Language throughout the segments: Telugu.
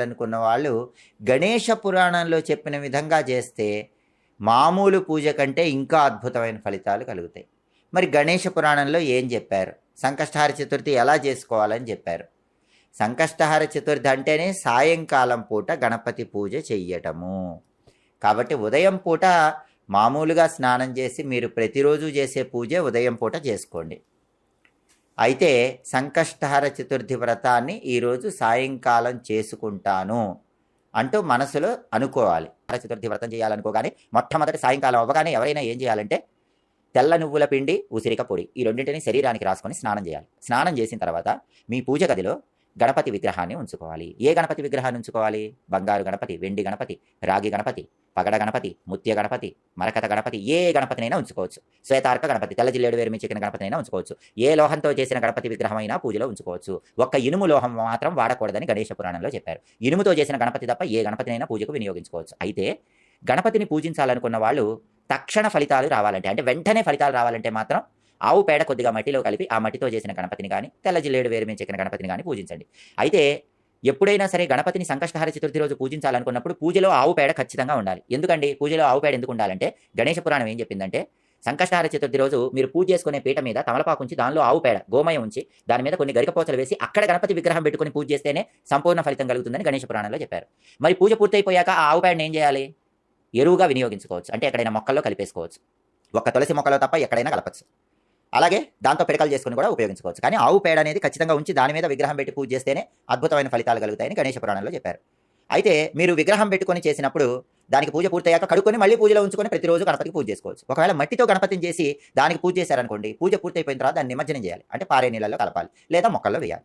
అనుకున్న వాళ్ళు గణేష పురాణంలో చెప్పిన విధంగా చేస్తే మామూలు పూజ కంటే ఇంకా అద్భుతమైన ఫలితాలు కలుగుతాయి. మరి గణేష పురాణంలో ఏం చెప్పారు? సంకష్టహార చతుర్థి ఎలా చేసుకోవాలని చెప్పారు? సంకష్టహార చతుర్థి అంటేనే సాయంకాలం పూట గణపతి పూజ చెయ్యటము. కాబట్టి ఉదయం పూట మామూలుగా స్నానం చేసి మీరు ప్రతిరోజు చేసే పూజ ఉదయం పూట చేసుకోండి. అయితే సంకష్టహర చతుర్థి వ్రతాన్ని ఈరోజు సాయంకాలం చేసుకుంటాను అంటూ మనసులో అనుకోవాలి. హర చతుర్థి వ్రతం చేయాలనుకోగానే మొట్టమొదటి సాయంకాలం అవ్వగానే ఎవరైనా ఏం చేయాలంటే తెల్ల నువ్వుల పిండి ఉసిరిక పొడి ఈ రెండింటిని శరీరానికి రాసుకొని స్నానం చేయాలి. స్నానం చేసిన తర్వాత మీ పూజ గదిలో గణపతి విగ్రహాన్ని ఉంచుకోవాలి. ఏ గణపతి విగ్రహాన్ని ఉంచుకోవాలి? బంగారు గణపతి వెండి గణపతి రాగి గణపతి పగడ గణపతి ముత్య గణపతి మరకత గణపతి ఏ గణపతినైనా ఉంచుకోవచ్చు. శ్వేతార్క గణపతి తెల్ల జిల్లేడు వేరు చికెన్ గణపతినైనా ఉంచుకోవచ్చు. ఏ లోహంతో చేసిన గణపతి విగ్రహం అయినా పూజలో ఉంచుకోవచ్చు. ఒక్క ఇనుము లోహం మాత్రం వాడకూడదని గణేష పురాణంలో చెప్పారు. ఇనుముతో చేసిన గణపతి తప్ప ఏ గణపతినైనా పూజకు వినియోగించుకోవచ్చు. అయితే గణపతిని పూజించాలనుకున్న వాళ్ళు తక్షణ ఫలితాలు రావాలంటే అంటే వెంటనే ఫలితాలు రావాలంటే మాత్రం ఆవు పేడ కొద్దిగా మట్టిలో కలిపి ఆ మట్టితో చేసిన గణపతిని కానీ తెల్ల జిల్లేడు వేరు మీద చెక్కిన గణపతిని కానీ పూజించండి. అయితే ఎప్పుడైనా సరే గణపతిని సంకష్టహార చతుర్థి రోజు పూజించాలనుకున్నప్పుడు పూజలో ఆవు పేడ ఖచ్చితంగా ఉండాలి. ఎందుకండి? పూజలో ఆవు పేడ ఎందుకు ఉండాలంటే గణేష పురాణం ఏం చెప్పిందంటే సంకష్టహార చతుర్థి రోజు మీరు పూజ చేసుకునే పీట మీద తమలపాకు ఉంచి దానిలో ఆవు పేడ గోమయం ఉంచి దాని మీద కొన్ని గరికపోచలు వేసి అక్కడ గణపతి విగ్రహం పెట్టుకుని పూజ చేస్తేనే సంపూర్ణ ఫలితం కలుగుతుందని గణేష పురాణంలో చెప్పారు. మరి పూజ పూర్తయిపోయాక ఆ ఆవు పేడను ఏం చేయాలి? ఎరువుగా వినియోగించుకోవచ్చు. అంటే ఎక్కడైనా మొక్కల్లో కలిపేసుకోవచ్చు. ఒక్క తులసి మొక్కలో తప్ప ఎక్కడైనా కలపచ్చు. అలాగే దాంతో పిడకలు చేసుకుని కూడా ఉపయోగించుకోవచ్చు. కానీ ఆవు పేడ అనేది ఖచ్చితంగా ఉంచి దాని మీద విగ్రహం పెట్టి పూజ చేస్తేనే అద్భుతమైన ఫలితాలు కలుగుతాయని గణేష పురాణంలో చెప్పారు. అయితే మీరు విగ్రహం పెట్టుకొని చేసినప్పుడు దానికి పూజ పూర్తయ్యాక కడుక్కొని మళ్ళీ పూజలో ఉంచుకొని ప్రతిరోజు గణపతికి పూజ చేసుకోవచ్చు. ఒకవేళ మట్టితో గణపతిని చేసి దానికి పూజ చేశారనుకోండి పూజ పూర్తయిపోయిన తర్వాత దాన్ని నిమజ్జనం చేయాలి. అంటే పారే నీళ్ళలో కలపాలి లేదా మొక్కల్లో వేయాలి.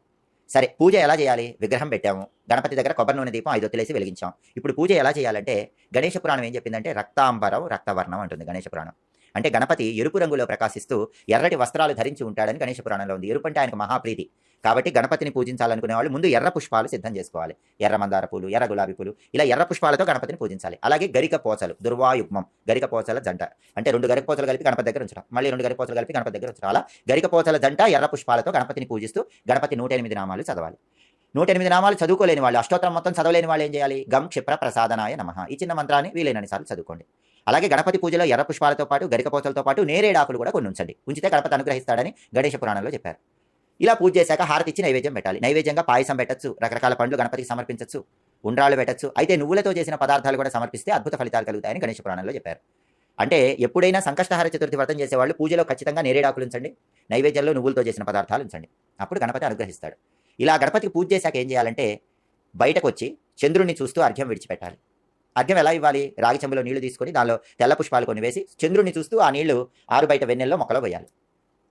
సరే పూజ ఎలా చేయాలి? విగ్రహం పెట్టాము. గణపతి దగ్గర కొబ్బరి నూనె దీపం ఐదు వేసి వెలిగించాం. ఇప్పుడు పూజ ఎలా చేయాలంటే గణేష పురాణం ఏం చెప్పిందంటే రక్తాంబరం రక్తవర్ణం అంటుంది గణేష పురాణం. అంటే గణపతి ఎరుపు రంగులో ప్రకాశిస్తూ ఎర్రటి వస్త్రాలు ధరించి ఉంటాడని గణేష పురాణంలో ఉంది. ఎరుపు అంటే ఆయనకు మహాప్రీతి. కాబట్టి గణపతిని పూజించాలనుకునే వాళ్ళు ముందు ఎర్ర పుష్పాలు సిద్ధం చేసుకోవాలి. ఎర్ర మందార పూలు ఎర్ర గులాబీ పూలు ఇలా ఎర్ర పుష్పాలతో గణపతిని పూజించాలి. అలాగే గరిక పోచలు దుర్వాయుగ్మం గరిక పోచల జంట. అంటే రెండు గరిక పోచలు కలిపి గణపతి దగ్గర ఉంచడం. మళ్ళీ రెండు గరిక పోచలు కలిపి గణపతి దగ్గర ఉంచడం. అలా గరిక పోచల జంట ఎర్ర పుష్పాలతో గణపతిని పూజిస్తూ గణపతి నూట ఎనిమిది నామాలు చదవాలి. నూట ఎనిమిది నామాలు చదువుకోలేని వాళ్ళు అష్టోత్తరం మొత్తం చదవలేని వాళ్ళు ఏం చేయాలి? గమ్ క్షిప్ర ప్రసాదనాయ నమ. ఈ చిన్న మంత్రాన్ని వీలైనన్ని సార్లు చదువుకోండి. అలాగే గణపతి పూజలో ఎర్ర పుష్పాలతో పాటు గరికపోచలతో పాటు నేరేడాకులు కూడా కొన్ని ఉంచండి. ఉంచితే గణపతి అనుగ్రహిస్తాడని గణేష పురాణంలో చెప్పారు. ఇలా పూజ చేశాక హారతి ఇచ్చి నైవేద్యం పెట్టాలి. నైవేద్యంగా పాయసం పెట్టచ్చు రకరకాల పండ్లు గణపతికి సమర్పించవచ్చు ఉండ్రాళ్ళు పెట్టచ్చు. అయితే నువ్వులతో చేసిన పదార్థాలు కూడా సమర్పిస్తే అద్భుత ఫలితాలు కలుగుతాయని గణేష పురాణంలో చెప్పారు. అంటే ఎప్పుడైనా సంకష్టహార చతుర్థి వ్రతం చేసేవాళ్ళు పూజలో ఖచ్చితంగా నేరేడాకులు ఉంచండి నైవేద్యంలో నువ్వులతో చేసిన పదార్థాలు ఉంచండి. అప్పుడు గణపతి అనుగ్రహిస్తాడు. ఇలా గణపతికి పూజ చేశాక ఏం చేయాలంటే బయటకు వచ్చి చంద్రుడిని చూస్తూ అర్ఘ్యం విడిచిపెట్టాలి. అర్ఘ్యం ఎలా ఇవ్వాలి? రాగి చెంబులో నీళ్ళు తీసుకొని దానిలో తెల్ల పుష్పాలు కొన్ని వేసి చంద్రుడిని చూస్తూ ఆ నీళ్ళు ఆరు బయట వెన్నెల్లో మొక్కలో పోయాలి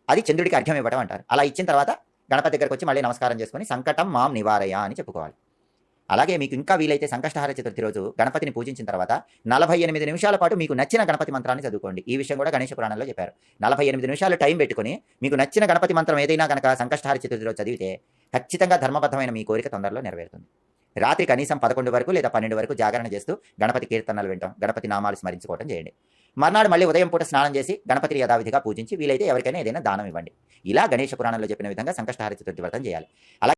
అది చంద్రుడికి అర్ఘ్యం ఇవ్వడం అంటారు. అలా ఇచ్చిన తర్వాత గణపతి దగ్గరకు వచ్చి మళ్ళీ నమస్కారం చేసుకొని సంకటం మాం నివారయ అని చెప్పుకోవాలి. అలాగే మీకు ఇంకా వీలైతే సంకష్టహార చతుర్థి రోజు గణపతిని పూజించిన తర్వాత నలభై ఎనిమిది నిమిషాల పాటు మీకు నచ్చిన గణపతి మంత్రాన్ని చదువుకోండి. ఈ విషయం కూడా గణేష పురాణంలో చెప్పారు. నలభై ఎనిమిది నిమిషాలు టైం పెట్టుకుని మీకు నచ్చిన గణపతి మంత్రం ఏదైనా కనుక సంకష్టహార చతుర్థి రోజు చదివితే ఖచ్చితంగా ధర్మబద్ధమైన మీ కోరిక తొందరలో నెరవేరుతుంది. రాత్రి కనీసం పదకొండు వరకు లేదా పన్నెండు వరకు జాగరణ చేస్తూ గణపతి కీర్తనలు వింటాం. గణపతి నామాలు స్మరించుకోవడం చేయండి. మర్నాడు మళ్ళీ ఉదయం పూట స్నానం చేసి గణపతిని యథావిధిగా పూజించి వీలైతే ఎవరికైనా ఏదైనా దానం ఇవ్వండి. ఇలా గణేష పురాణంలో చెప్పిన విధంగా సంకష్టహార చతుర్థి వ్రతం చేయాలి. అలా